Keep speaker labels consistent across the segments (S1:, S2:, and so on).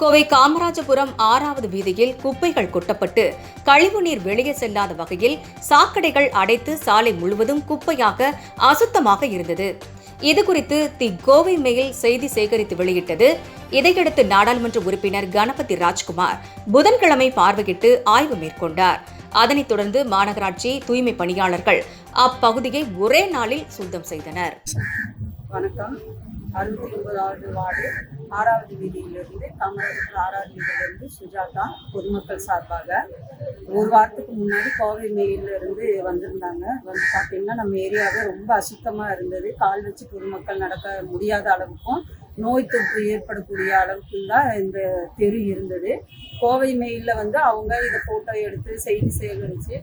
S1: கோவை காமராஜபுரம் ஆறாவது வீதியில் குப்பைகள் கொட்டப்பட்டு கழிவுநீர் வெளியே செல்லாத வகையில் சாக்கடைகள் அடைத்து சாலை முழுவதும் குப்பையாக அசுத்தமாக இருந்தது. இதுகுறித்து தி கோவை மெயில் செய்தி சேகரித்து வெளியிட்டது. இதையடுத்து நாடாளுமன்ற உறுப்பினர் கணபதி ராஜ்குமார் புதன்கிழமை பார்வையிட்டு ஆய்வு மேற்கொண்டார். அதனைத் தொடர்ந்து மாநகராட்சி தூய்மை பணியாளர்கள் அப்பகுதியை ஒரே நாளில் சுத்தம் செய்தனர்.
S2: வணக்கம். அறுபத்தி ஒன்பதாவது வார்டு ஆறாவது வீதியிலிருந்து காமராஜர் ஆறாவது வீதியிலிருந்து சுஜாதா பொதுமக்கள் சார்பாக ஒரு வாரத்துக்கு முன்னாடி கோவை மேயிலிருந்து இருந்து வந்திருந்தாங்க. வந்து பார்த்தீங்கன்னா நம்ம ஏரியாவே ரொம்ப அசுத்தமாக இருந்தது. கால் வச்சு பொதுமக்கள் நடக்க முடியாத அளவுக்கும் நோய் தொற்று ஏற்படக்கூடிய அளவுக்கு தான் இந்த தெரு இருந்தது. கோவை மெயிலில் வந்து அவங்க இதை ஃபோட்டோ எடுத்து செய்தி சேகரித்து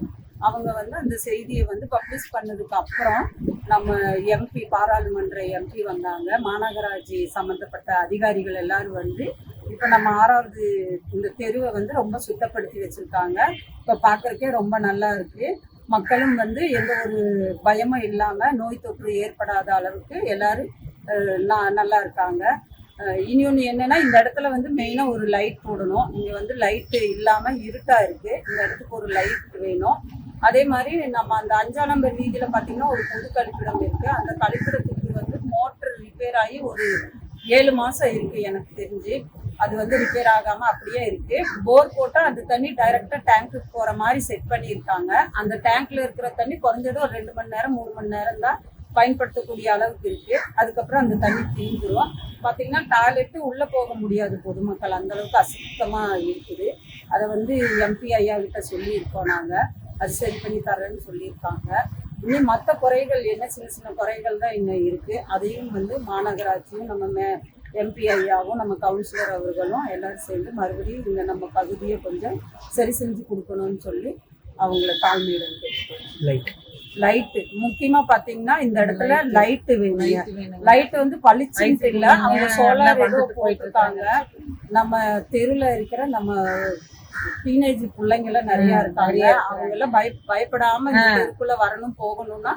S2: அவங்க வந்து அந்த செய்தியை வந்து பப்ளிஷ் பண்ணதுக்கு அப்புறம் நம்ம எம்பி பாராளுமன்ற எம்பி வந்தாங்க. மாநகராட்சி சம்மந்தப்பட்ட அதிகாரிகள் எல்லாரும் வந்து இப்போ நம்ம ஆறாவது இந்த தெருவை வந்து ரொம்ப சுத்தப்படுத்தி வச்சுருக்காங்க. இப்போ பார்க்குறக்கே ரொம்ப நல்லா இருக்குது மக்களும் வந்து எந்த ஒரு பயமும் இல்லாமல் நோய் தொற்று ஏற்படாத அளவுக்கு எல்லாரும் நல்லா இருக்காங்க. இனி இன்னொன்று என்னென்னா இந்த இடத்துல வந்து மெயினாக ஒரு லைட் போடணும். இங்கே வந்து லைட்டு இல்லாமல் இருட்டாக இருக்குது இந்த இடத்துக்கு ஒரு லைட் வேணும். அதே மாதிரி நம்ம அந்த அஞ்சாம் நம்பர் வீதியில் பார்த்தீங்கன்னா ஒரு பொது கழிப்பிடம் இருக்குது அந்த கழிப்பிடத்துக்கு வந்து மோட்டர் ரிப்பேர் ஆகி ஒரு ஏழு மாதம் இருக்குது எனக்கு தெரிஞ்சு. அது வந்து ரிப்பேர் ஆகாமல் அப்படியே இருக்குது போர் போட்டால் அந்த தண்ணி டைரெக்டாக டேங்க்குக்கு போகிற மாதிரி செட் பண்ணியிருக்காங்க. அந்த டேங்க்ல இருக்கிற தண்ணி குறைஞ்சது ஒரு ரெண்டு மணி நேரம் மூணு மணி நேரம் தான் பயன்படுத்தக்கூடிய அளவுக்கு இருக்குது அதுக்கப்புறம் அந்த தண்ணி தீந்துடும் பார்த்தீங்கன்னா டாய்லெட்டு உள்ளே போக முடியாது பொதுமக்கள். அந்த அளவுக்கு அசுத்தமாக இருக்குது. அதை வந்து எம்பி ஐயா கிட்ட சொல்லியிருக்கோம் நாங்கள் அது சரி பண்ணி தரேன்னு சொல்லியிருக்காங்க. இன்னும் மற்ற குறைகள் என்ன? சின்ன சின்ன குறைகள் தான் இன்னும் இருக்குது அதையும் வந்து மாநகராட்சியும் நம்ம மே எம்பி ஐயாவும் நம்ம கவுன்சிலர் அவர்களும் எல்லாரும் சேர்ந்து மறுபடியும் இந்த நம்ம பகுதியை கொஞ்சம் சரி செஞ்சு கொடுக்கணும்னு சொல்லி அவங்கள தாழ்மையிடம் கேட்டுக்கோங்க
S3: லைட்
S2: லைட்டு முக்கியமா பாத்தீங்கன்னா இந்த இடத்துல லைட்டு
S3: வேணும்
S2: லைட் வந்து பளிச்சுட்டு இல்ல. அவங்க. சோலார்
S3: போயிட்டு
S2: போட்டிருக்காங்க. நம்ம தெருல இருக்கிற நம்ம டீனேஜ் பிள்ளைங்க எல்லாம் நிறைய இருக்காங்க. அவங்க எல்லாம் பய பயப்படாம இந்த தெருக்குள்ள வரணும் போகணும்னா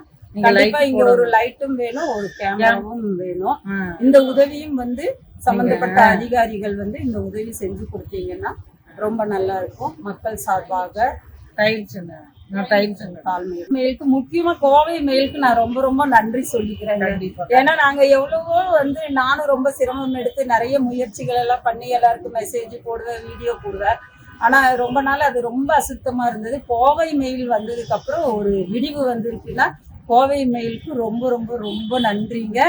S2: கண்டிப்பா இங்க ஒரு லைட்டும் வேணும் ஒரு கேமராவும் வேணும். இந்த உதவியும் வந்து சம்பந்தப்பட்ட அதிகாரிகள் வந்து இந்த உதவி செஞ்சு கொடுத்தீங்கன்னா ரொம்ப நல்லா இருக்கும். மக்கள் சார்பாக மெயிலுக்கு முக்கியமா கோவை மெயிலுக்கு நான் ரொம்ப ரொம்ப நன்றி சொல்லிக்கிறேன் ஏன்னா நாங்க எவ்வளவோ வந்து நானும் ரொம்ப சிரமம் எடுத்து நிறைய முயற்சிகள் எல்லாம் பண்ணி எல்லாருக்கும் மெசேஜ் போடுவேன் வீடியோ போடுவேன். ஆனா ரொம்ப நாள் அது ரொம்ப அசுத்தமா இருந்தது. கோவை மெயில் வந்ததுக்கு அப்புறம் ஒரு விடிவு வந்திருக்குன்னா கோவை மெயிலுக்கு ரொம்ப ரொம்ப ரொம்ப நன்றிங்க.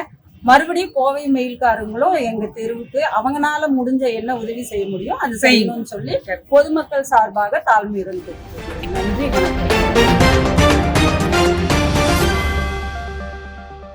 S2: மறுபடியும் கோவை மெயில்காரங்களும் எங்க தெருவுக்கு அவங்கனால முடிஞ்ச என்ன உதவி செய்ய முடியும் அது செய்யணும்னு சொல்லி பொதுமக்கள் சார்பாக தாழ்மை இருந்து நன்றி